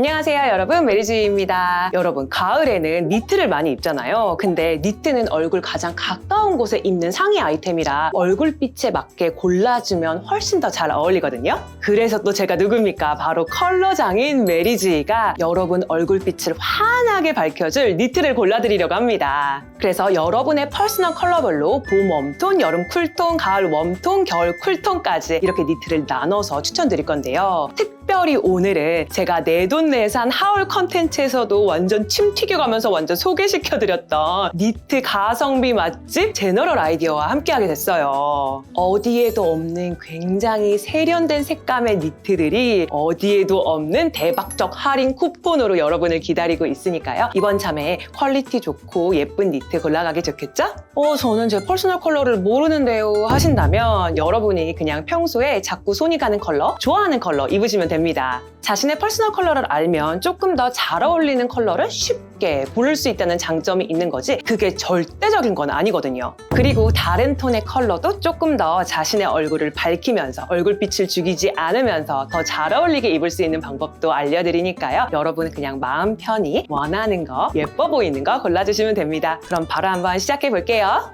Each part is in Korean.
안녕하세요 여러분. 메리지입니다. 여러분 가을에는 니트를 많이 입잖아요. 근데 니트는 얼굴 가장 가까운 곳에 입는 상의 아이템이라 얼굴빛에 맞게 골라주면 훨씬 더 잘 어울리거든요. 그래서 또 제가 누굽니까? 바로 컬러 장인 메리지가 여러분 얼굴빛을 환하게 밝혀줄 니트를 골라드리려고 합니다. 그래서 여러분의 퍼스널 컬러별로 봄 웜톤, 여름 쿨톤, 가을 웜톤, 겨울 쿨톤까지 이렇게 니트를 나눠서 추천드릴 건데요. 특 별히 오늘은 제가 내돈내산 하울 컨텐츠에서도 완전 침 튀겨가면서 완전 소개시켜드렸던 니트 가성비 맛집 제너럴 아이디어와 함께하게 됐어요. 어디에도 없는 굉장히 세련된 색감의 니트들이 어디에도 없는 대박적 할인 쿠폰으로 여러분을 기다리고 있으니까요. 이번 참에 퀄리티 좋고 예쁜 니트 골라가기 좋겠죠? 어, 저는 제 퍼스널 컬러를 모르는데요 하신다면 여러분이 그냥 평소에 자꾸 손이 가는 컬러, 좋아하는 컬러 입으시면 됩니다. 자신의 퍼스널 컬러를 알면 조금 더 잘 어울리는 컬러를 쉽게 고를 수 있다는 장점이 있는 거지 그게 절대적인 건 아니거든요. 그리고 다른 톤의 컬러도 조금 더 자신의 얼굴을 밝히면서 얼굴빛을 죽이지 않으면서 더 잘 어울리게 입을 수 있는 방법도 알려드리니까요. 여러분은 그냥 마음 편히 원하는 거, 예뻐 보이는 거 골라주시면 됩니다. 그럼 바로 한번 시작해 볼게요.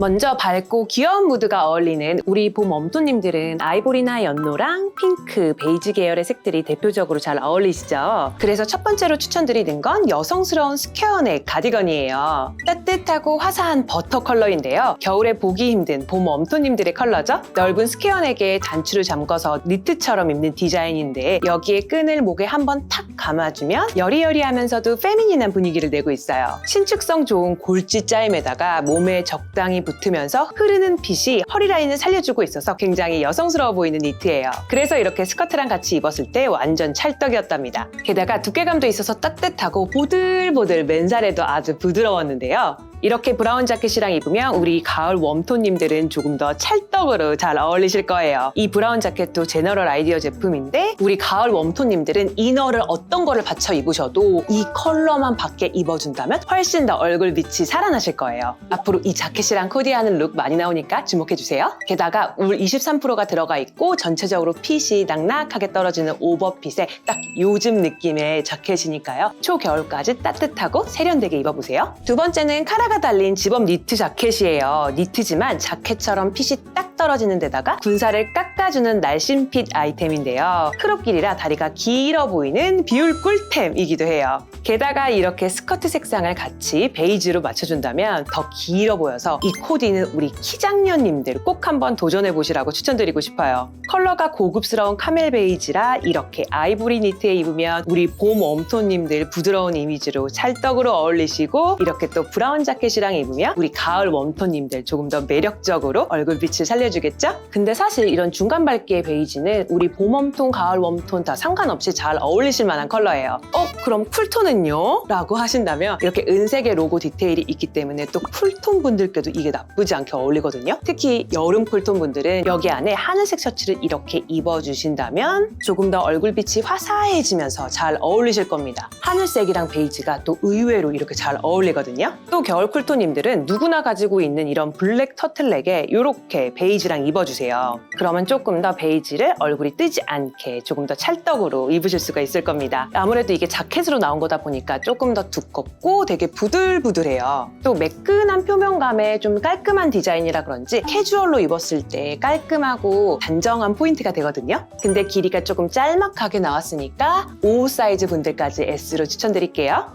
먼저 밝고 귀여운 무드가 어울리는 우리 봄 웜톤님들은 아이보리나 연노랑 핑크, 베이지 계열의 색들이 대표적으로 잘 어울리시죠? 그래서 첫 번째로 추천드리는 건 여성스러운 스퀘어넥 가디건이에요. 따뜻하고 화사한 버터 컬러인데요. 겨울에 보기 힘든 봄 웜톤님들의 컬러죠? 넓은 스퀘어넥에 단추를 잠궈서 니트처럼 입는 디자인인데 여기에 끈을 목에 한번 탁 감아주면 여리여리하면서도 페미닌한 분위기를 내고 있어요. 신축성 좋은 골지 짜임에다가 몸에 적당히 붙으면서 흐르는 핏이 허리 라인을 살려주고 있어서 굉장히 여성스러워 보이는 니트예요. 그래서 이렇게 스커트랑 같이 입었을 때 완전 찰떡이었답니다. 게다가 두께감도 있어서 따뜻하고 보들보들 맨살에도 아주 부드러웠는데요. 이렇게 브라운 자켓이랑 입으면 우리 가을 웜톤님들은 조금 더 찰떡으로 잘 어울리실 거예요. 이 브라운 자켓도 제너럴 아이디어 제품인데 우리 가을 웜톤님들은 이너를 어떤 거를 받쳐 입으셔도 이 컬러만 밖에 입어준다면 훨씬 더 얼굴 빛이 살아나실 거예요. 앞으로 이 자켓이랑 코디하는 룩 많이 나오니까 주목해주세요. 게다가 울 23%가 들어가 있고 전체적으로 핏이 낙낙하게 떨어지는 오버핏의 딱 요즘 느낌의 자켓이니까요. 초겨울까지 따뜻하고 세련되게 입어보세요. 두 번째는 카라 가 달린 집업 니트 자켓이에요. 니트지만 자켓처럼 핏이 딱 떨어지는 데다가 군살을 깎아주는 날씬 핏 아이템인데요. 크롭 길이라 다리가 길어 보이는 비율 꿀템이기도 해요. 게다가 이렇게 스커트 색상을 같이 베이지로 맞춰준다면 더 길어 보여서 이 코디는 우리 키장녀님들 꼭 한번 도전해 보시라고 추천드리고 싶어요. 컬러가 고급스러운 카멜 베이지라 이렇게 아이보리 니트에 입으면 우리 봄 웜톤님들 부드러운 이미지로 찰떡으로 어울리시고 이렇게 또 브라운 자켓 이랑 입으면 우리 가을 웜톤님들 조금 더 매력적으로 얼굴빛을 살려주겠죠? 근데 사실 이런 중간 밝기의 베이지는 우리 봄 웜톤, 가을 웜톤 다 상관없이 잘 어울리실 만한 컬러예요. 어, 그럼 쿨톤은요? 라고 하신다면 이렇게 은색의 로고 디테일이 있기 때문에 또 쿨톤 분들께도 이게 나쁘지 않게 어울리거든요. 특히 여름 쿨톤 분들은 여기 안에 하늘색 셔츠를 이렇게 입어주신다면 조금 더 얼굴빛이 화사해지면서 잘 어울리실 겁니다. 하늘색이랑 베이지가 또 의외로 이렇게 잘 어울리거든요. 또 겨울 쿨톤님들은 누구나 가지고 있는 이런 블랙 터틀넥에 이렇게 베이지랑 입어주세요. 그러면 조금 더 베이지를 얼굴이 뜨지 않게 조금 더 찰떡으로 입으실 수가 있을 겁니다. 아무래도 이게 자켓으로 나온 거다 보니까 조금 더 두껍고 되게 부들부들해요. 또 매끈한 표면감에 좀 깔끔한 디자인이라 그런지 캐주얼로 입었을 때 깔끔하고 단정한 포인트가 되거든요. 근데 길이가 조금 짤막하게 나왔으니까 5 사이즈 분들까지 S로 추천드릴게요.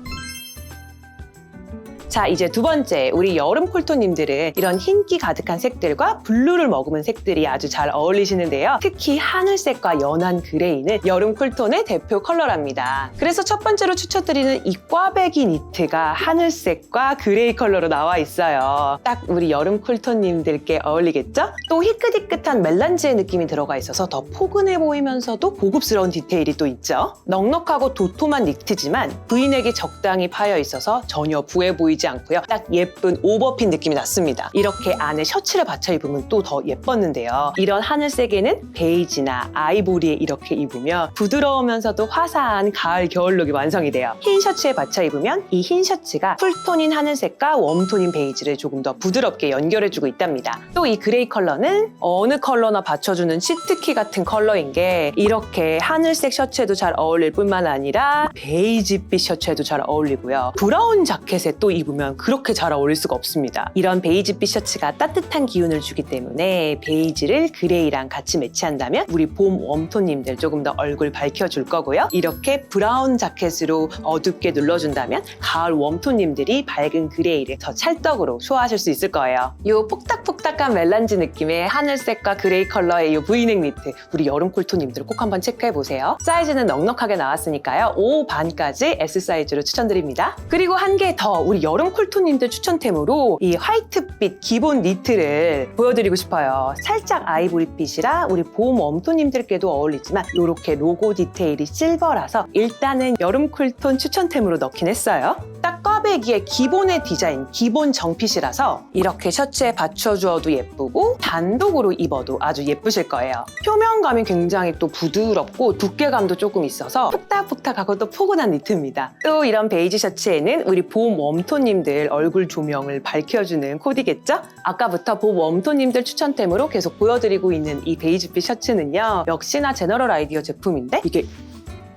자, 이제 두 번째, 우리 여름 쿨톤님들은 이런 흰기 가득한 색들과 블루를 머금은 색들이 아주 잘 어울리시는데요. 특히 하늘색과 연한 그레이는 여름 쿨톤의 대표 컬러랍니다. 그래서 첫 번째로 추천드리는 이 꽈배기 니트가 하늘색과 그레이 컬러로 나와 있어요. 딱 우리 여름 쿨톤님들께 어울리겠죠? 또 희끗희끗한 멜란지의 느낌이 들어가 있어서 더 포근해 보이면서도 고급스러운 디테일이 또 있죠. 넉넉하고 도톰한 니트지만 브이넥이 적당히 파여 있어서 전혀 부해 보이지 보이지 않고요. 딱 예쁜 오버핏 느낌이 났습니다. 이렇게 안에 셔츠를 받쳐 입으면 또 더 예뻤는데요. 이런 하늘색에는 베이지나 아이보리에 이렇게 입으면 부드러우면서도 화사한 가을 겨울룩이 완성이 돼요. 흰 셔츠에 받쳐 입으면 이 흰 셔츠가 쿨톤인 하늘색과 웜톤인 베이지를 조금 더 부드럽게 연결해주고 있답니다. 또 이 그레이 컬러는 어느 컬러나 받쳐주는 시트키 같은 컬러인 게 이렇게 하늘색 셔츠에도 잘 어울릴 뿐만 아니라 베이지빛 셔츠에도 잘 어울리고요. 브라운 자켓에 또 입으면 그렇게 잘 어울릴 수가 없습니다. 이런 베이지빛 셔츠가 따뜻한 기운을 주기 때문에 베이지를 그레이랑 같이 매치한다면 우리 봄 웜톤님들 조금 더 얼굴 밝혀줄 거고요. 이렇게 브라운 자켓으로 어둡게 눌러준다면 가을 웜톤님들이 밝은 그레이를 더 찰떡으로 소화하실 수 있을 거예요. 이 폭닥폭닥한 멜란지 느낌의 하늘색과 그레이 컬러의 이 브이넥 니트 우리 여름 쿨톤님들 꼭 한번 체크해 보세요. 사이즈는 넉넉하게 나왔으니까요. 5 반까지 S 사이즈로 추천드립니다. 그리고 한 개 더 우리 여름 쿨톤님들 추천템으로 이 화이트빛 기본 니트를 보여드리고 싶어요. 살짝 아이보리빛이라 우리 봄 웜톤님들께도 어울리지만 이렇게 로고 디테일이 실버라서 일단은 여름 쿨톤 추천템으로 넣긴 했어요. 딱 꽈배기의 기본의 디자인, 기본 정핏이라서 이렇게 셔츠에 받쳐주어도 예쁘고 단독으로 입어도 아주 예쁘실 거예요. 표면감이 굉장히 또 부드럽고 두께감도 조금 있어서 푹닥푹닥하고 또 포근한 니트입니다. 또 이런 베이지 셔츠에는 우리 봄 웜톤님들 얼굴 조명을 밝혀주는 코디겠죠? 아까부터 봄 웜톤님들 추천템으로 계속 보여드리고 있는 이 베이지빛 셔츠는요. 역시나 제너럴 아이디어 제품인데 이게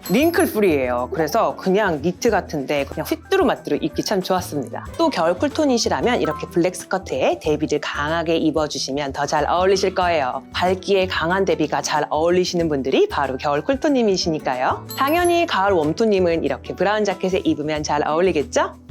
링클 프리예요. 그래서 그냥 니트 같은데 그냥 휘뚜루 마뚜루 입기 참 좋았습니다. 또 겨울 쿨톤이시라면 이렇게 블랙 스커트에 데비를 강하게 입어주시면 더 잘 어울리실 거예요. 밝기에 강한 데비가 잘 어울리시는 분들이 바로 겨울 쿨톤님이시니까요. 당연히 가을 웜톤님은 이렇게 브라운 자켓에 입으면 잘 어울리겠죠?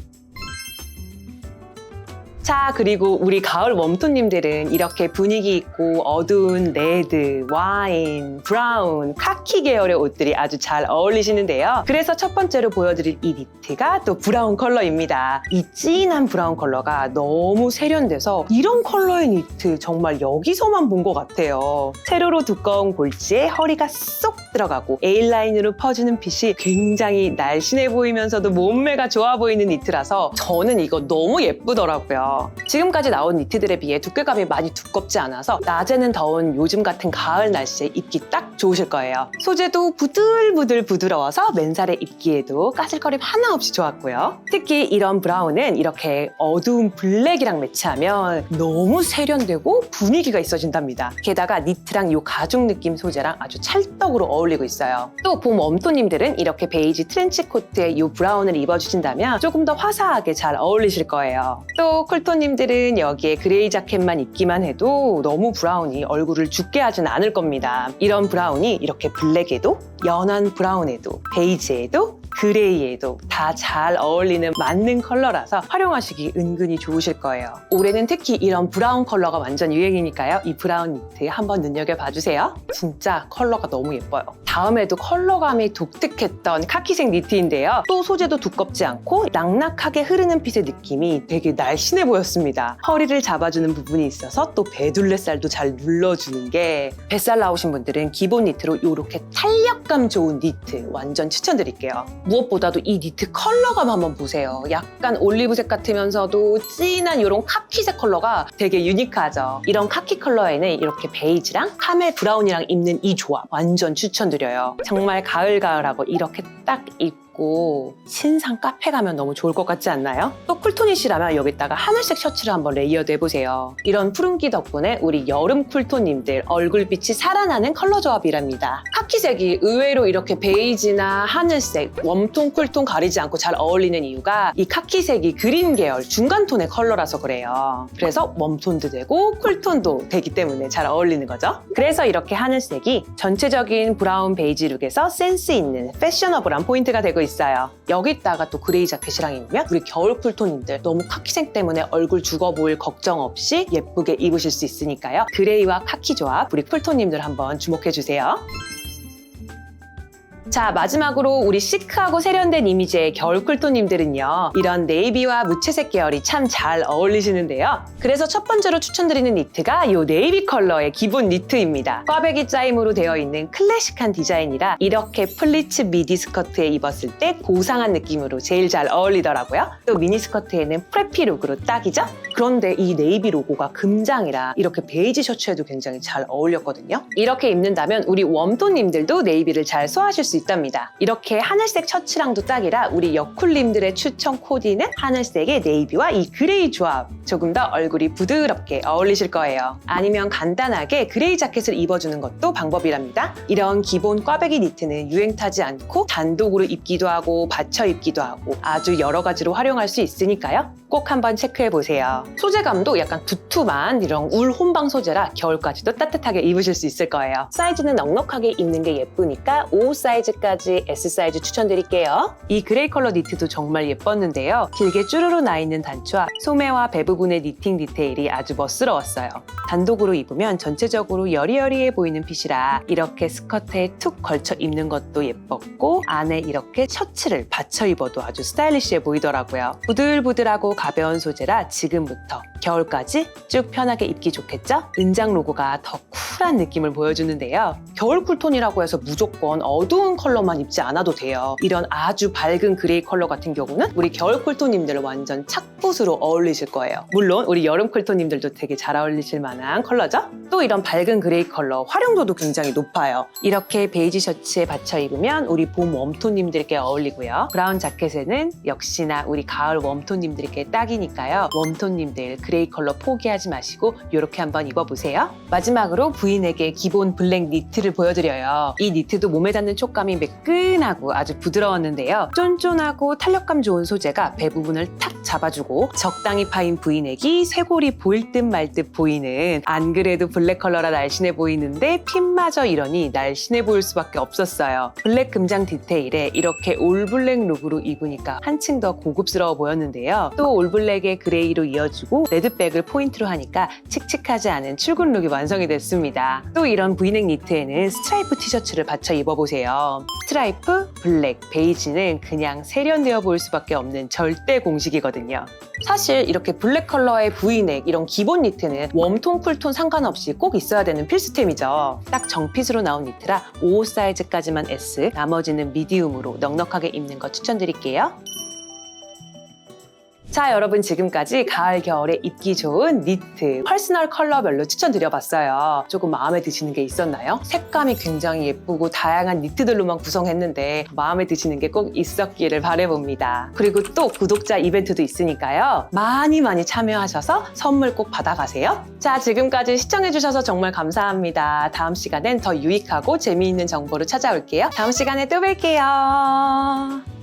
자, 그리고 우리 가을 웜톤님들은 이렇게 분위기 있고 어두운 레드, 와인, 브라운, 카키 계열의 옷들이 아주 잘 어울리시는데요. 그래서 첫 번째로 보여드릴 이 니트가 또 브라운 컬러입니다. 이 진한 브라운 컬러가 너무 세련돼서 이런 컬러의 니트 정말 여기서만 본 것 같아요. 세로로 두꺼운 골지에 허리가 쏙 들어가고 A라인으로 퍼지는 핏이 굉장히 날씬해 보이면서도 몸매가 좋아 보이는 니트라서 저는 이거 너무 예쁘더라고요. 지금까지 나온 니트들에 비해 두께감이 많이 두껍지 않아서 낮에는 더운 요즘 같은 가을 날씨에 입기 딱 좋으실 거예요. 소재도 부들부들 부드러워서 맨살에 입기에도 까슬거림 하나 없이 좋았고요. 특히 이런 브라운은 이렇게 어두운 블랙이랑 매치하면 너무 세련되고 분위기가 있어진답니다. 게다가 니트랑 이 가죽 느낌 소재랑 아주 찰떡으로 어울리고 있어요. 또 봄 웜톤님들은 이렇게 베이지 트렌치 코트에 이 브라운을 입어주신다면 조금 더 화사하게 잘 어울리실 거예요. 또 쿨 톤님들은 여기에 그레이 자켓만 입기만 해도 너무 브라운이 얼굴을 죽게 하진 않을 겁니다. 이런 브라운이 이렇게 블랙에도 연한 브라운에도 베이지에도 그레이에도 다 잘 어울리는 맞는 컬러라서 활용하시기 은근히 좋으실 거예요. 올해는 특히 이런 브라운 컬러가 완전 유행이니까요. 이 브라운 니트 한번 눈여겨봐 주세요. 진짜 컬러가 너무 예뻐요. 다음에도 컬러감이 독특했던 카키색 니트인데요. 또 소재도 두껍지 않고 낙낙하게 흐르는 핏의 느낌이 되게 날씬해 보였습니다. 허리를 잡아주는 부분이 있어서 또 배둘레살도 잘 눌러주는 게 뱃살 나오신 분들은 기본 니트로 이렇게 탄력감 좋은 니트 완전 추천드릴게요. 무엇보다도 이 니트 컬러감 한번 보세요. 약간 올리브색 같으면서도 진한 이런 카키색 컬러가 되게 유니크하죠. 이런 카키 컬러에는 이렇게 베이지랑 카멜 브라운이랑 입는 이 조합 완전 추천드려요. 정말 가을가을하고 이렇게 딱 입고 신상 카페 가면 너무 좋을 것 같지 않나요? 또 쿨톤이시라면 여기다가 하늘색 셔츠를 한번 레이어드 해보세요. 이런 푸른기 덕분에 우리 여름 쿨톤님들 얼굴빛이 살아나는 컬러 조합이랍니다. 카키색이 의외로 이렇게 베이지나 하늘색, 웜톤, 쿨톤 가리지 않고 잘 어울리는 이유가 이 카키색이 그린 계열 중간 톤의 컬러라서 그래요. 그래서 웜톤도 되고 쿨톤도 되기 때문에 잘 어울리는 거죠. 그래서 이렇게 하늘색이 전체적인 브라운 베이지 룩에서 센스 있는 패셔너블한 포인트가 되고 있어요. 여기다가 또 그레이 자켓이랑 입으면 우리 겨울 쿨톤님들 너무 카키색 때문에 얼굴 죽어 보일 걱정 없이 예쁘게 입으실 수 있으니까요. 그레이와 카키 조합 우리 쿨톤님들 한번 주목해 주세요. 자, 마지막으로 우리 시크하고 세련된 이미지의 겨울 쿨톤님들은요. 이런 네이비와 무채색 계열이 참 잘 어울리시는데요. 그래서 첫 번째로 추천드리는 니트가 이 네이비 컬러의 기본 니트입니다. 꽈배기 짜임으로 되어 있는 클래식한 디자인이라 이렇게 플리츠 미디 스커트에 입었을 때 고상한 느낌으로 제일 잘 어울리더라고요. 또 미니 스커트에는 프레피 룩으로 딱이죠? 그런데 이 네이비 로고가 금장이라 이렇게 베이지 셔츠에도 굉장히 잘 어울렸거든요. 이렇게 입는다면 우리 웜톤님들도 네이비를 잘 소화하실 수 있답니다. 이렇게 하늘색 셔츠랑도 딱이라 우리 여쿨님들의 추천 코디는 하늘색의 네이비와 이 그레이 조합. 조금 더 얼굴이 부드럽게 어울리실 거예요. 아니면 간단하게 그레이 자켓을 입어주는 것도 방법이랍니다. 이런 기본 꽈배기 니트는 유행 타지 않고 단독으로 입기도 하고 받쳐 입기도 하고 아주 여러 가지로 활용할 수 있으니까요. 꼭 한번 체크해 보세요. 소재감도 약간 두툼한 이런 울 혼방 소재라 겨울까지도 따뜻하게 입으실 수 있을 거예요. 사이즈는 넉넉하게 입는 게 예쁘니까 5 사이즈 까지 S 사이즈 추천드릴게요. 이 그레이 컬러 니트도 정말 예뻤는데요. 길게 쭈루루 나 있는 단추와 소매와 배 부분의 니팅 디테일이 아주 멋스러웠어요. 단독으로 입으면 전체적으로 여리여리해 보이는 핏이라 이렇게 스커트에 툭 걸쳐 입는 것도 예뻤고 안에 이렇게 셔츠를 받쳐 입어도 아주 스타일리시해 보이더라고요. 부들부들하고 가벼운 소재라 지금부터 겨울까지 쭉 편하게 입기 좋겠죠? 은장 로고가 더 쿨한 느낌을 보여주는데요. 겨울 쿨톤이라고 해서 무조건 어두운 컬러만 입지 않아도 돼요. 이런 아주 밝은 그레이 컬러 같은 경우는 우리 겨울 쿨톤님들 완전 착붙으로 어울리실 거예요. 물론 우리 여름 쿨톤님들도 되게 잘 어울리실 만한 컬러죠? 또 이런 밝은 그레이 컬러 활용도도 굉장히 높아요. 이렇게 베이지 셔츠에 받쳐 입으면 우리 봄 웜톤님들께 어울리고요. 브라운 자켓에는 역시나 우리 가을 웜톤님들께 딱이니까요. 웜톤님들 그레이 컬러 포기하지 마시고 이렇게 한번 입어보세요. 마지막으로 부인에게 기본 블랙 니트를 보여드려요. 이 니트도 몸에 닿는 촉감이 매끈하고 아주 부드러웠는데요. 쫀쫀하고 탄력감 좋은 소재가 배 부분을 탁 잡아주고 적당히 파인 부인액이 쇄골이 보일 듯 말 듯 보이는 안 그래도 블랙 컬러라 날씬해 보이는데 핀마저 이러니 날씬해 보일 수밖에 없었어요. 블랙 금장 디테일에 이렇게 올블랙 룩으로 입으니까 한층 더 고급스러워 보였는데요. 또 올블랙의 그레이로 이어주고 레드백을 포인트로 하니까 칙칙하지 않은 출근 룩이 완성이 됐습니다. 또 이런 브이넥 니트에는 스트라이프 티셔츠를 받쳐 입어보세요. 스트라이프, 블랙, 베이지는 그냥 세련되어 보일 수밖에 없는 절대 공식이거든요. 사실 이렇게 블랙 컬러의 브이넥 이런 기본 니트는 웜톤, 쿨톤 상관없이 꼭 있어야 되는 필수템이죠. 딱 정핏으로 나온 니트라 5 사이즈까지만 S, 나머지는 미디움으로 넉넉하게 입는 거 추천드릴게요. 자, 여러분 지금까지 가을 겨울에 입기 좋은 니트 퍼스널 컬러별로 추천드려봤어요. 조금 마음에 드시는 게 있었나요? 색감이 굉장히 예쁘고 다양한 니트들로만 구성했는데 마음에 드시는 게 꼭 있었기를 바래봅니다. 그리고 또 구독자 이벤트도 있으니까요. 많이 많이 참여하셔서 선물 꼭 받아가세요. 자, 지금까지 시청해주셔서 정말 감사합니다. 다음 시간엔 더 유익하고 재미있는 정보로 찾아올게요. 다음 시간에 또 뵐게요.